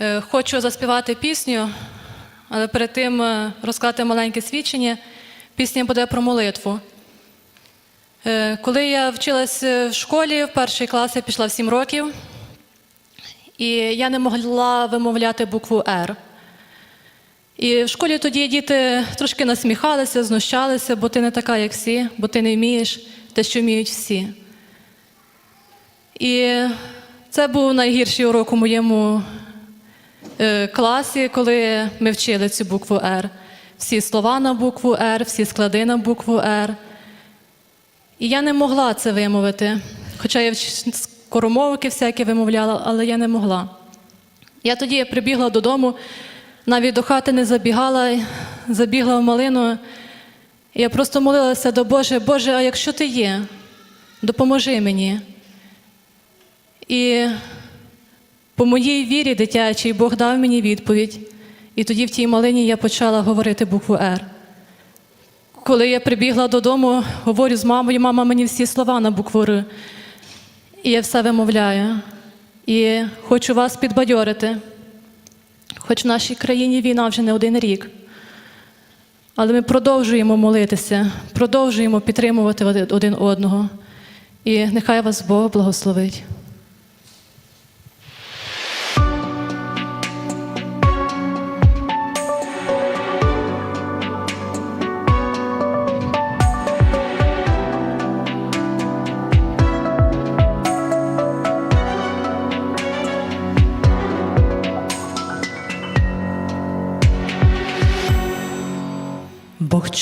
Е, Хочу заспівати пісню, але перед тим е, розказати маленьке свідчення. Пісня буде про молитву. Е, Коли я вчилась е, в школі, в перший клас я пішла в 7 років, і я не могла вимовляти букву Р. І в школі тоді діти трошки насміхалися, знущалися, бо ти не така, як всі, бо ти не вмієш те, що вміють всі. І це був найгірший урок у моєму класі, коли ми вчили цю букву Р. Всі слова на букву Р, всі склади на букву Р. І я не могла це вимовити. Хоча я скоромовки всякі вимовляла, але я не могла. Я тоді прибігла додому, навіть до хати не забігала, забігла в малину. Я просто молилася до Боже, Боже, а якщо ти є, допоможи мені. І по моїй вірі дитячій Бог дав мені відповідь. І тоді в тій малині я почала говорити букву Р. Коли я прибігла додому, говорю з мамою, мама мені всі слова на букву Р. І я все вимовляю. І хочу вас підбадьорити. Хоч в нашій країні війна вже не один рік. Але ми продовжуємо молитися, продовжуємо підтримувати один- одного. І нехай вас Бог благословить.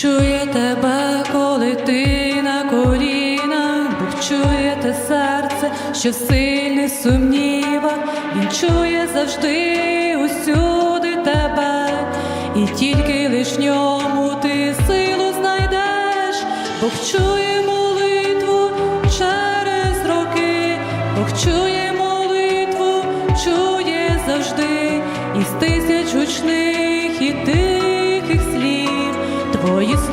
Чує тебе, коли ти на колінах, Бог чує те серце, що в сильних сумнівах, Він чує завжди усюди тебе, і тільки лиш ньому ти силу знайдеш, Бог чує молитву через роки, Бог чує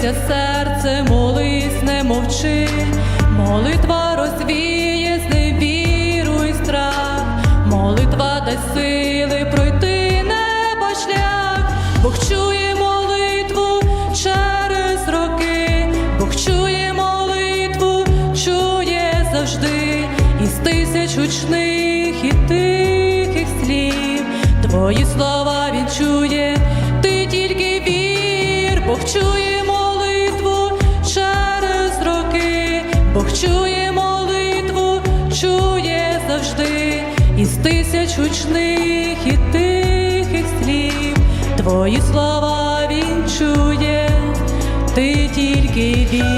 б'ється серце, молись, не мовчи, молитва розвіє зневіру й страх, молитва дасть сили пройти неба шлях, Бог чує молитву через роки, Бог чує молитву, чує завжди, із тисяч гучних і тихих слів. Твої слова він чує, Бог чує із тисяч учних і тихих слів. Твої слова він чує, ти тільки вір.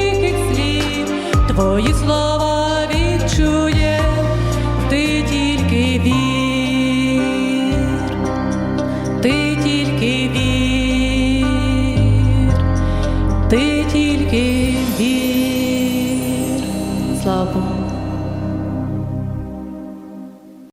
твої слова відчує, ти тільки вір, ти тільки вір, ти тільки вір, слава Богу.